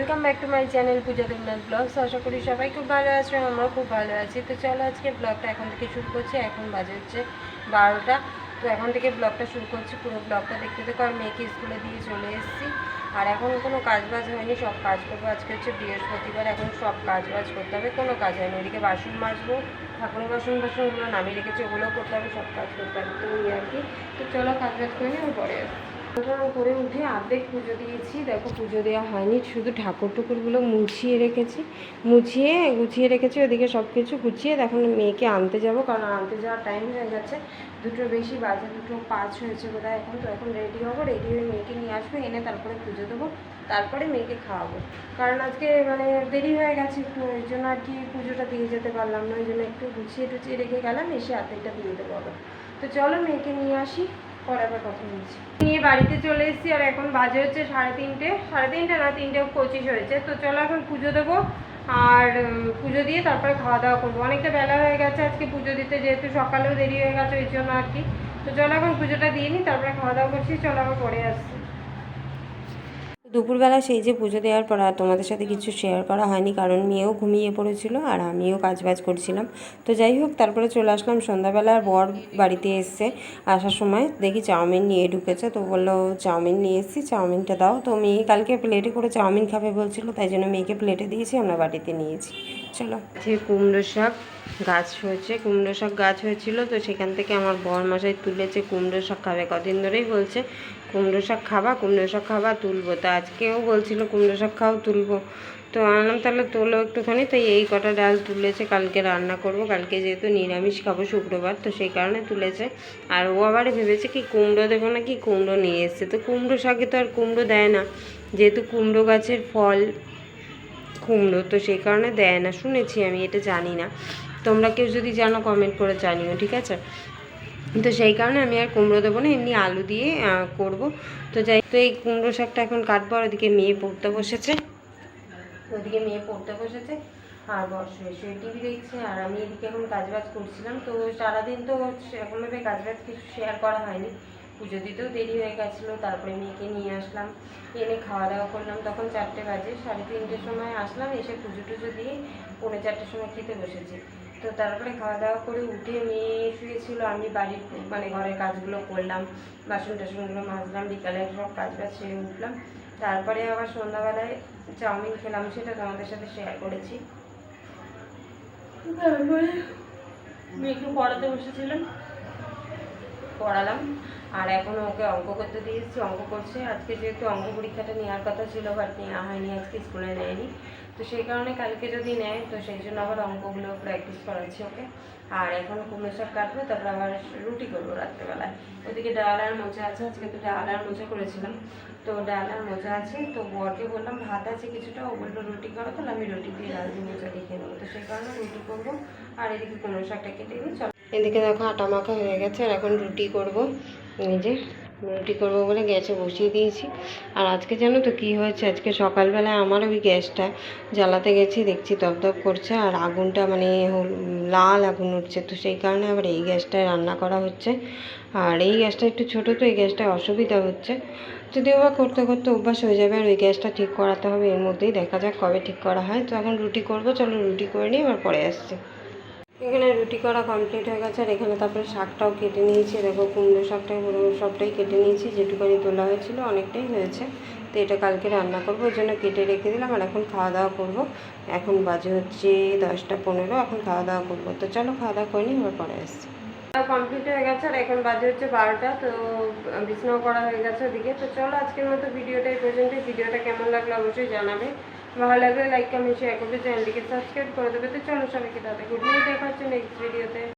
Welcome back to my channel Puja Debnath vlogs আশা করি সবাই খুব ভালো আছে আমরা খুব ভালো আছি। তো চলো আজকে ব্লগটা এখন থেকে শুরু করছি। এখন বাজে হচ্ছে বারোটা। তো এখন থেকে ব্লগটা শুরু করছি, পুরো ব্লগটা দেখতে দেখো। আর মেয়েকে স্কুলে দিয়ে চলে এসেছি। আর এখন কোনো কাজ বাজ হয়নি, সব কাজ করব। আজকে হচ্ছে বৃহস্পতিবার, এখন সব কাজ বাজ করতে হবে। কোনো কাজ হয়নি, ওদিকে বাসন মাজবো, ঠাকুরের বাসন বাসনগুলো নামিয়ে রেখেছি, ওগুলোও করতে হবে, সব কাজ করতে হবে। তো আর কি। তো চলো কাজ বাজ করে আমি পরে আসছি। করে উঠে অর্ধেক পুজো দিয়েছি। দেখো পুজো দেওয়া হয়নি, শুধু ঠাকুর টুকুরগুলো মুছিয়ে রেখেছি। মুছিয়ে, গুছিয়ে রেখেছি, ওদিকে সব কিছু গুছিয়ে এখন মেয়েকে আনতে যাব, কারণ আনতে যাওয়ার টাইম হয়ে গেছে। দুটো বেশি বাজে, দুটো পাঁচ হয়েছে বোধহয় এখন, তো এখন রেডি হব রেডি হয়ে মেয়েকে নিয়ে আসব, এনে তারপরে পুজো দেবো, তারপরে মেয়েকে খাওয়াবো। কারণ আজকে মানে দেরি হয়ে গেছে একটু, ওই জন্য আর কি পুজোটা দিয়ে যেতে পারলাম না, ওই জন্য একটু গুছিয়ে টুছিয়ে রেখে গেলাম, এসে আর্ধেকটা দিয়ে দেবো আবার। তো চলো মেয়েকে নিয়ে আসি। পরে কথা বলছি। নিয়ে বাড়িতে চলে এসেছি আর এখন বাজে হচ্ছে সাড়ে তিনটে। সাড়ে তিনটে না, তিনটে পঁচিশ হয়েছে। তো চলো এখন পুজো দেবো আর পুজো দিয়ে তারপরে খাওয়া দাওয়া করব। অনেকটা বেলা হয়ে গেছে আজকে পুজো দিতে, যেহেতু সকালেও দেরি হয়ে গেছে, ওই জন্য আর কি। তো চলো এখন পুজোটা দিয়ে নিই তারপরে খাওয়া দাওয়া করছি। চলো আবার পরে আসছি। দুপুরবেলা সেই যে পুজো দেওয়ার পর আর তোমাদের সাথে কিছু শেয়ার করা হয়নি, কারণ মেয়েও ঘুমিয়ে পড়েছিল আর আমিও কাজ বাজ করছিলাম। তো যাই হোক, তারপরে চলে আসলাম সন্ধ্যাবেলা বর বাড়িতে এসছে আসার সময়। দেখি চাউমিন নিয়ে ঢুকেছে, তো বলল, চাউমিন নিয়ে এসেছি, চাউমিনটা দাও। তো মেয়ে কালকে প্লেটে করে চাউমিন খাবে বলছিল, তাই জন্য মেয়েকে প্লেটে দিয়েছি, আমরা বাড়িতে নিয়েছি। চলো। যে কুমড়ো শাক গাছ হয়েছে, কুমড়ো শাক গাছ হয়েছিল তো সেখান থেকে আমার বর মশাই তুলেছে, কুমড়ো শাক খাবে, কদিন ধরেই বলছে, কুমড়ো শাক খাবা, কুমড়ো শাক খাবা, তুলবো। তো আজকেও বলছিল, কুমড়ো শাক খাও, তুলবো। তো আনলাম, তাহলে তোলো একটুখানি। তো এই কটা ডাল তুলেছে, কালকে রান্না করব। কালকে যেহেতু নিরামিষ খাব শুক্রবার, তো সেই কারণে তুলেছে। আর ও আবার ভেবেছে কি, কুমড়ো দেবো না কি কুমড়ো নিয়ে এসছে। তো কুমড়ো শাকে তো আর কুমড়ো দেয় না। যেহেতু কুমড়ো গাছের ফল কুমড়ো তো সেই কারণে দেয় না। শুনেছি আমি, এটা জানি না। তোমরা কেউ যদি জানো কমেন্ট করে জানিও, ঠিক আছে? তো সেই কারণে আমি আর কুমড়ো দেবো না, এমনি আলু দিয়ে করব। তো যাই, তো এই কুমড়ো শাকটা এখন কাটবো, আর ওদিকে মেয়ে পড়তে বসেছে। ওদিকে মেয়ে পড়তে বসেছে, আর শুয়ে শুয়ে টিভি দেখছে, আর আমি এদিকে এখন কাজবাজ করছিলাম। তো সারাদিন তো সেরকমভাবে কাজবাজ কিছু শেয়ার করা হয়নি। পুজো দিতেও দেরি হয়ে গেছিল, তারপরে মেয়েকে নিয়ে আসলাম। এনে খাওয়া দাওয়া করলাম, তখন চারটে বাজে, সাড়ে তিনটের সময় আসলাম, এসে পুজো টুজো দিয়ে পৌনে চারটের সময় খেতে বসেছি। তো তারপরে খাওয়া দাওয়া করে উঠে মেয়ে শুয়েছিল, আমি বাড়ির মানে ঘরের কাজগুলো করলাম বাসন টাসনগুলো মাজলাম, বিকালে সব কাজ বাজ সেরে উঠলাম। তারপরে আবার সন্ধ্যাবেলায় চাউমিন খেলাম, সেটা তোমাদের সাথে শেয়ার করেছি। তারপরে মেয়েকে পড়াতে বসেছিলাম। পড়ালাম। আর এখন ওকে অঙ্ক করতে দিয়েছি, অঙ্ক করছে। আজকে যেহেতু অঙ্ক পরীক্ষাটা নেওয়ার কথা ছিল বাট নেওয়া হয়নি, আজকে স্কুলে নেয়নি। তো সেই কারণে কালকে যদি নেয়, তো সেই জন্য আবার অঙ্কগুলো প্র্যাকটিস করাচ্ছি ওকে। আর এখন কুমড়ো শাক কাটবো, তারপর আবার রুটি করব রাত্রেবেলায়। ওদিকে ডাল আর মোচা আছে, আজকে তো ডাল আর মোচা করেছিলাম। তো ডাল আর মোচা আছে, তো বরকে বললাম, ভাত আছে কিছুটা? ও বলল, রুটি করো, তাহলে আমি রুটি দিয়ে ডাল দিয়ে মোচা খেয়ে নেব তো সেই কারণে রুটি করব। আর এদিকে কুমড়ো শাকটা কেটে নিই চলো এদিকে দেখো আটা মাখা হয়ে গেছে, আর এখন রুটি করব। যে রুটি করব বলে গ্যাসে বসিয়ে দিয়েছি। আর আজকে জানো তো কী হয়েছে? আজকে সকালবেলায় আমার ওই গ্যাসটা জ্বালাতে গেছি, দেখছি দপদপ করছে, আর আগুনটা মানে লাল আগুন উঠছে। তো সেই কারণে আবার এই গ্যাসটায় রান্না করা হচ্ছে। আর এই গ্যাসটা একটু ছোটো, তো এই গ্যাসটায় অসুবিধা হচ্ছে। যদিও বা করতে করতে অভ্যাস হয়ে যাবে, আর ওই গ্যাসটা ঠিক করাতে হবে, এর মধ্যেই দেখা যাক কবে ঠিক করা হয়। তো এখন রুটি করব, চলো রুটি করে নিই, আবার পরে আসছি। এখানে রুটি করা কমপ্লিট হয়ে গেছে, আর এখানে তারপরে শাকটাও কেটে নিয়েছি। দেখো, কুমড়ো শাকটাই পুরো সবটাই কেটে নিয়েছি, যেটুকানি তোলা হয়েছিল অনেকটাই হয়েছে। তো এটা কালকে রান্না করব ওই জন্য কেটে রেখে দিলাম, আর এখন খাওয়া দাওয়া করব। এখন বাজে হচ্ছে দশটা পনেরো, এখন খাওয়া দাওয়া করব। তো চলো, খাওয়া দাওয়া করে নিই, এবার পরে আসছি। কমপ্লিট হয়ে গেছে, আর এখন বাজে হচ্ছে বারোটা, তো বিছনাও করা হয়ে গেছে ওদিকে। তো চলো, আজকের মতো ভিডিওটা এই পর্যন্ত ভিডিওটা কেমন লাগল অবশ্যই জানাবে। ভালো লাগলে লাইক কমেন্ট শেয়ার করবে চ্যানেলটিকে সাবস্ক্রাইব করে দেবে। তো চলো সবাইকে দাদা গুড নাইট দেখা হচ্ছে নেক্সট ভিডিওতে